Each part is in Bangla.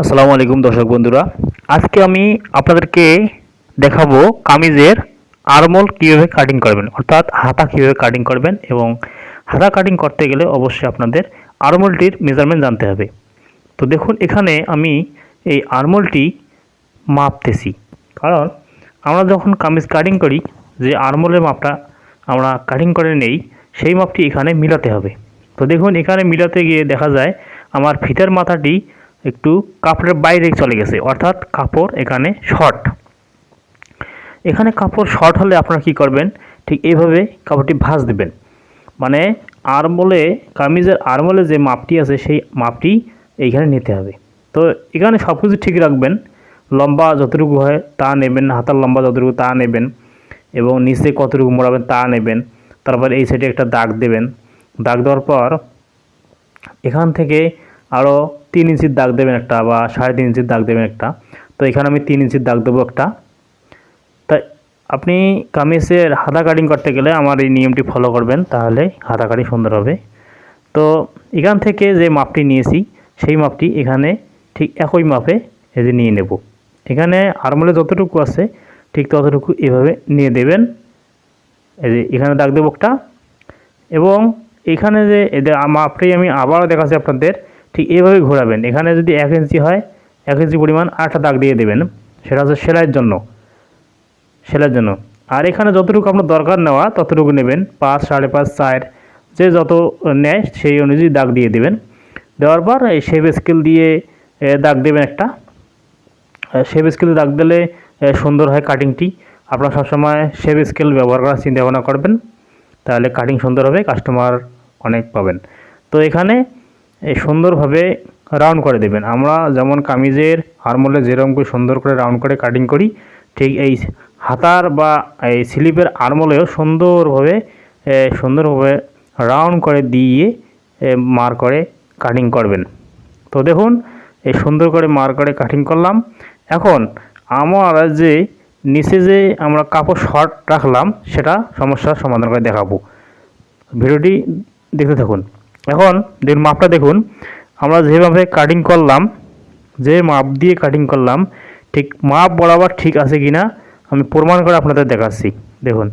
আসসালামু আলাইকুম দর্শক বন্ধুরা। আজকে আমি আপনাদেরকে দেখাবো কামিজের আরমোল কীভাবে কাটিং করবেন, অর্থাৎ হাতা কীভাবে কাটিং করবেন এবং হাতা কাটিং করতে গেলে অবশ্যই আপনাদের আরমোলটির মেজারমেন্ট জানতে হবে। তো দেখুন, এখানে আমি এই আরমোলটি মাপতেছি। কারণ আমরা যখন কামিজ কাটিং করি, যে আরমোলের মাপটা আমরা কাটিং করে নেই, সেই মাপটি এখানে মিলাতে হবে। তো দেখুন, এখানে মিলাতে গিয়ে দেখা যায় আমার ফিতার মাথাটি একটু কাপড়ের বাইরে চলে গেছে, অর্থাৎ কাপড় এখানে শর্ট এখানে কাপড় শর্ট হলে আপনারা কি করবেন? ঠিক এইভাবে কাপড়টি ভাঁজ দেবেন। মানে আরমোলে কামিজের আরমোলে যে মাপটি আছে, সেই মাপটি এইখানে নিতে হবে। তো এখানে সব কিছু ঠিক রাখবেন। লম্বা যতটুকু হয় তা নেবেন, হাতার লম্বা যতটুকু তা নেবেন এবং নিচে কতটুকু মোড়াবেন তা নেবেন। তারপর এই সাইডে একটা দাগ দেবেন। দাগ দেওয়ার পর এখান থেকে আরও তিন ইঞ্চির দাগ দেবেন একটা বা সাড়ে তিন ইঞ্চির দাগ দেবেন একটা। তো এখানে আমি তিন ইঞ্চির দাগ দেবো একটা। তাই আপনি কামিজের হাতা কাটিং করতে গেলে আমার এই নিয়মটি ফলো করবেন, তাহলে হাতা কাটিং সুন্দর হবে। তো এখান থেকে যে মাপটি নিয়েছি, সেই মাপটি এখানে ঠিক একই মাপে এই যে নিয়ে নেব। এখানে আরমোলে যতটুকু আছে, ঠিক ততটুকু এভাবে নিয়ে দেবেন। এই যে এখানে দাগ দেবো একটা। এবং এখানে যে এদের মাপটাই আমি আবারও দেখাচ্ছি আপনাদের ঠিক এইভাবে ঘোরাবেন। এখানে যদি এক ইঞ্চি হয়, এক ইঞ্চি পরিমাণ আটটা দাগ দিয়ে দেবেন। সেটা হচ্ছে সেলাইয়ের জন্য। সেলাইয়ের জন্য। আর এখানে যতটুকু আপনার দরকার নেওয়া, ততটুকু নেবেন। পাঁচ, সাড়ে পাঁচ, চার, যে যত নেয়, সেই অনুযায়ী দাগ দিয়ে দেবেন। দেওয়ার পর এই শেপ স্কেল দিয়ে দাগ দেবেন একটা। শেপ স্কেল দাগ দিলে সুন্দর হয় কাটিংটি আপনারা সবসময় শেপ স্কেল ব্যবহার করার চিন্তা ভাবনা করবেন। তাহলে কাটিং সুন্দর হবে কাস্টমার অনেক পাবেন। তো এখানে এই সুন্দরভাবে রাউন্ড করে দেবেন। আমরা যেমন কামিজের আরমোলে যেরকম করে সুন্দর করে রাউন্ড করে কাটিং করি, ঠিক এই হাতার বা এই স্লিপের আরমোলেও সুন্দরভাবে সুন্দরভাবে রাউন্ড করে দিয়ে মার করে কাটিং করবেন। তো দেখুন এই সুন্দর করে মার করে কাটিং করলাম। এখন আমার যে নিচে যে আমরা কাপড় শর্ট রাখলাম, সেটা সমস্যার সমাধান করে দেখাবো। ভিডিওটি দেখতে থাকুন। এখন দেখুন, মাপটা দেখুন। আমরা যেভাবে কাটিং করলাম, যে মাপ দিয়ে কাটিং করলাম, ঠিক মাপ বরাবর ঠিক আছে কি না আমি প্রমাণ করে আপনাদের দেখাচ্ছি। দেখুন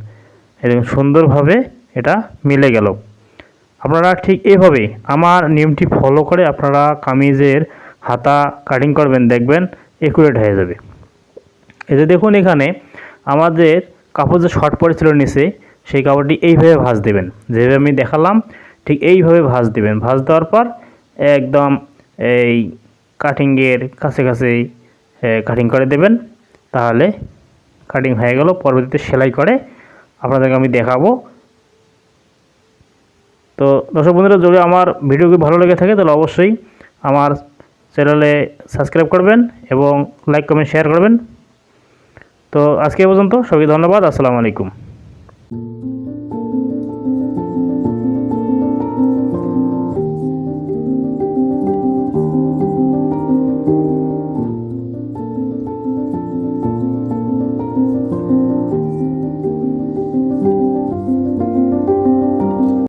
দেখুন, সুন্দরভাবে এটা মিলে গেল। আপনারা ঠিক এইভাবে আমার নিয়মটি ফলো করে আপনারা কামিজের হাতা কাটিং করবেন, দেখবেন একুরেট হয়ে যাবে। এই যে দেখুন এখানে আমাদের কাপড় যে শর্ট পড়েছিল নিচে, সেই কাপড়টি এইভাবে ভাঁজ দেবেন। যেভাবে আমি দেখালাম ঠিক এইভাবে ভাঁজ দেবেন। ভাঁজ দেওয়ার পর একদম এই কাটিংয়ের কাছে কাছেই কাটিং করে দেবেন। তাহলে কাটিং হয়ে গেল। পরবর্তীতে সেলাই করে আপনাদেরকে আমি দেখাবো। তো দর্শক বন্ধুরা, যদি আমার ভিডিওটি ভালো লেগে থাকে, তাহলে অবশ্যই আমার চ্যানেলে সাবস্ক্রাইব করবেন এবং লাইক কমেন্ট শেয়ার করবেন। তো আজকে পর্যন্ত। সবাইকে ধন্যবাদ। আসসালামু আলাইকুম।